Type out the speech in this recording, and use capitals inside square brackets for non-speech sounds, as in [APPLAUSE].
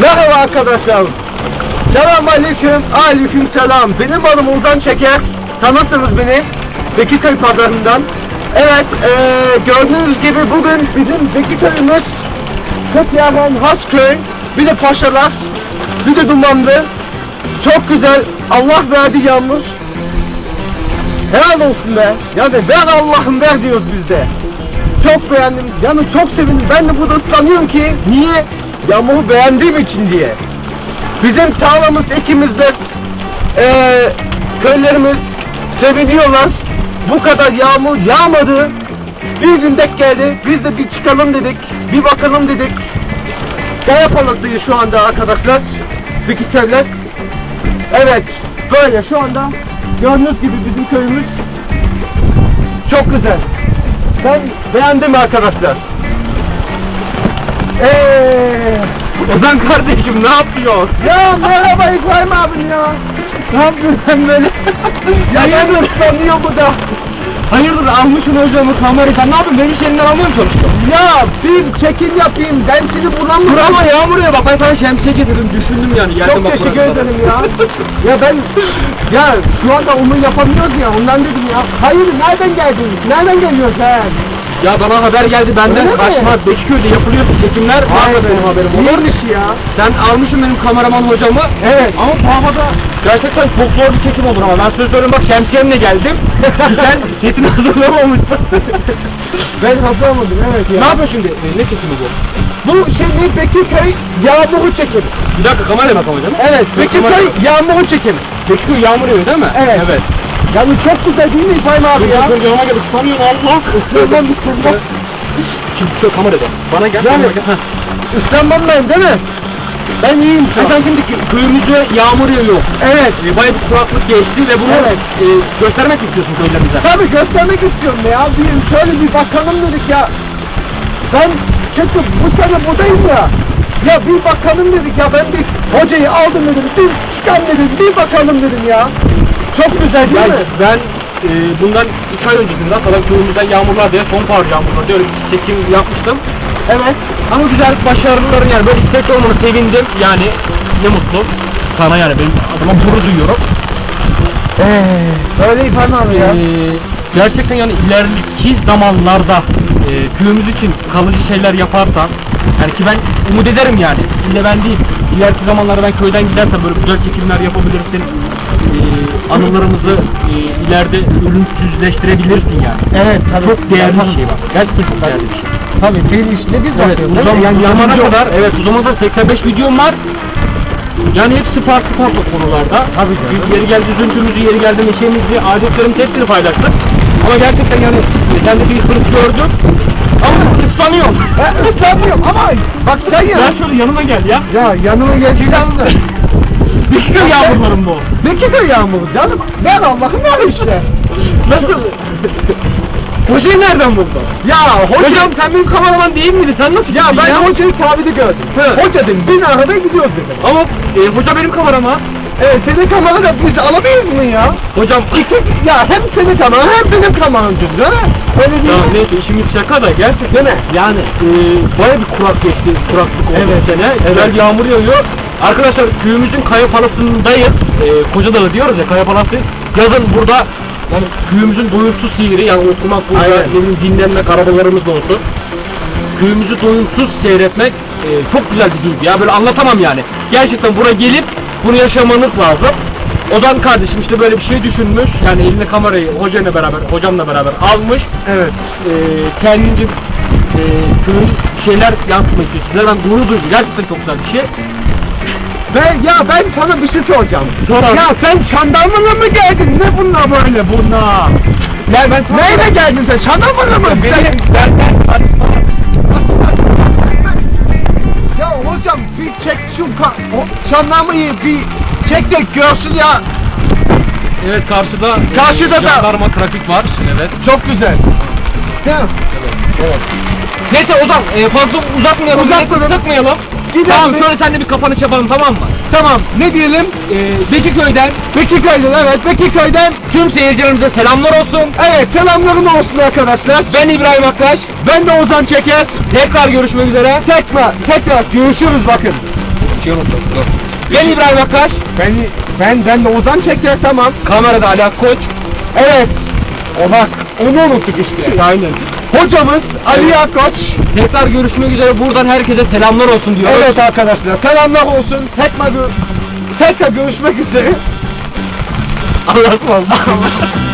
Merhaba arkadaşlar. Selam aleyküm. Aleyküm selam. Benim adım Ozan Çeker. Tanırsınız beni. Bekiköy pazarından. Evet, eee, gördüğünüz gibi bugün bizim Bekiköy'ümüz Kırklareli Hasköy, bir de Paşalar, bir de Dumanlı. Çok güzel. Allah verdi yalnız. Helal olsun be. Yani ver Allah'ım ver diyoruz biz de. Çok beğendim. Yani çok sevindim. Ben de burada ıslanıyorum ki niye? Yağmuru beğendiğim için diye. Bizim tarlamız, ekimizde eee köylerimiz seviniyorlar. Bu kadar yağmur yağmadı. Bir gün denk geldi. Biz de bir çıkalım dedik. Bir bakalım dedik. Yapalım diye şu anda arkadaşlar. Peki köyler. Evet. Böyle şu anda gördüğünüz gibi bizim köyümüz çok güzel. Ben beğendim arkadaşlar. Eee Ozan kardeşim ne yapıyor? Ya merhaba İbrahim abim ya. Ne yapıyorsun sen böyle? ya hayırdır sanıyor bu da. Hayırdır almışsın hocamı kamerayı sen ne yapıyorsun? Beni iş yerinden almıyor musun? Ya bir çekim yapayım ben seni bulamıyorum. Dur ama yağmur ya bak ben sana şemsiye getirdim düşündüm yani. Çok teşekkür ederim ya. ya ben ya şu anda onu yapamıyoruz ya ondan dedim ya. Hayır nereden geldin? Nereden geliyorsun sen? Ya bana haber geldi benden Öyle mi? kaçma Bekiköy'de yapılıyorsun çekimler var da benim haberim olur. Olur iş ya. Sen almışsın benim kameraman hocamı. Evet. Ama bu havada gerçekten çok zor bir çekim olur ama ben söz söyleyeyim bak şemsiyemle geldim. [LAUGHS] Sen setini hazırlamamışsın. [LAUGHS] Ben hazırlamadım evet ya. ne yapıyorsun şimdi? E, ne çekimi bu? Bu şimdi Bekirköy yağmuru çekimi. Bir dakika kameraya bakalım hocam. Evet Bekirköy yağmuru çekimi. Bekiköy yağmur yağıyor değil mi? Evet. Evet. Yani çok güzel değil mi İbrahim abi ya? Dur yanıma gel ıslanıyorsun Allah. Islanmam ıslanmam. Şimdi şu kamerada. Bana gel. Yani-. Islanmam ben değil mi? Ben iyiyim şu E an. sen şimdi köyümüzde yağmur yağıyor. Evet. E, bayağı bir kuraklık geçti ve bunu Evet. e, göstermek istiyorsun köylerimize. Tabii göstermek istiyorum ya. Bir, şöyle bir bakalım dedik ya. Ben çünkü bu sene buradayım ya. Ya bir bakalım dedik ya. Ben bir hocayı aldım dedim. Bir çıkan dedim. Bir bakalım dedim ya. Çok güzel değil Ben, mi? ben e, bundan iki ay öncesinde Salam köyümüzden yağmurlar diye sonbahar yağmurlar diye öyle bir çekim yapmıştım. Evet. Ama güzel başarıların yani böyle istekli olmanı sevindim yani ne mutlu sana yani benim adıma gurur duyuyorum. Öyle İbrahim abi ya. Ee, gerçekten yani ileriki zamanlarda e, köyümüz için kalıcı şeyler yaparsan yani ki ben umut ederim yani ille ben değil ileriki zamanlarda ben köyden gidersem böyle güzel çekimler yapabilirsin anılarımızı e, ileride ölümsüzleştirebilirsin yani Evet tabii. çok değerli bir şey var gerçekten çok değerli bir şey Tabii senin işine biz evet bakıyoruz. o zaman Yani zamana kadar evet o zamana kadar 85 videom var yani hepsi farklı farklı konularda. Tabii canım. Yeri geldi üzüntümüzü, yeri geldi neşemizi, adetlerimizi hepsini paylaştık. Ama gerçekten yani e, sen de bir hırs gördüm. Ama ıslanıyorum. Ben ıslanmıyorum ama bak sen ya. Sen şöyle yanıma gel ya. Ya yanıma geleceğim de. Bitiyor yağmurlarım bu. Bekirköy yağmuru canım. Ver Allah'ım ver işte. Nasıl? Hocayı nereden buldun? Ya hoca... Hocam sen benim kameraman değil miydin? Sen nasıl Ya ben hocayı kahvede gördüm. He. Hoca dedim bin arada gidiyoruz dedim. Ama e, hoca benim kameraman. Evet senin kamerada biz alamayız mı ya? Hocam İki, ya hem senin kameran hem benim kameram değil mi? Öyle değil ya mi? neyse işimiz şaka da gerçekten. Değil mi? Yani e, baya bir kurak geçti, kuraklık oldu Evet, sene. Güzel yağmur yağıyor. Arkadaşlar köyümüzün Kaya Palası'ndayız. E, Kocadağı diyoruz ya Kaya Palası. Yazın burada yani köyümüzün doyumsuz sihiri yani oturmak burada Aynen. ne bileyim dinlenmek arabalarımızla olsun. Köyümüzü doyumsuz seyretmek e, çok güzel bir duygu ya böyle anlatamam yani. Gerçekten buraya gelip bunu yaşamanız lazım. Ozan kardeşim işte böyle bir şey düşünmüş. Yani eline kamerayı hocayla beraber, hocamla beraber almış Evet. e, kendince e, köyün şeyler yansıtmak istiyorsunuz. Ben gurur duydum. Gerçekten çok güzel bir şey. Ben, ya ben sana bir şey soracağım. Sor abi. Ya sen Çandarmalı mı geldin? Ne bunlar böyle bunlar? Ya ben Neyle geldin sen? Çandarmalı mı? benim benden Ya hocam bir çek şu ka o bir çek de görsün ya. Evet karşıda Karşıda e, da- jandarma trafik var. Evet. Çok güzel. Değil mi? Neyse Ozan e, fazla uzatmayalım. Uzatmayalım. Uzatmayalım. Gidelim Tamam şöyle sen de bir kafanı yapalım tamam mı? Tamam. Ne diyelim? E, Bekiköy'den Bekirköy'den evet Bekirköy'den. tüm seyircilerimize selamlar olsun. Evet selamlarım olsun arkadaşlar. Ben İbrahim Aktaş. Ben de Ozan Çeker. Tekrar görüşmek üzere. Tekrar tekrar görüşürüz bakın. Akçayı unuttum. Dur. Ben İbrahim Akkaş. Ben, ben, ben de Ozan Çeker tamam. Kamerada Ali Koç. Evet. O bak onu unuttuk işte. Aynen. Hocamız Ali Akkoç. Tekrar görüşmek üzere. Buradan herkese selamlar olsun diyoruz. Evet arkadaşlar selamlar olsun. Tekrar, tekrar görüşmek üzere. Allah'a ısmarladık. [LAUGHS]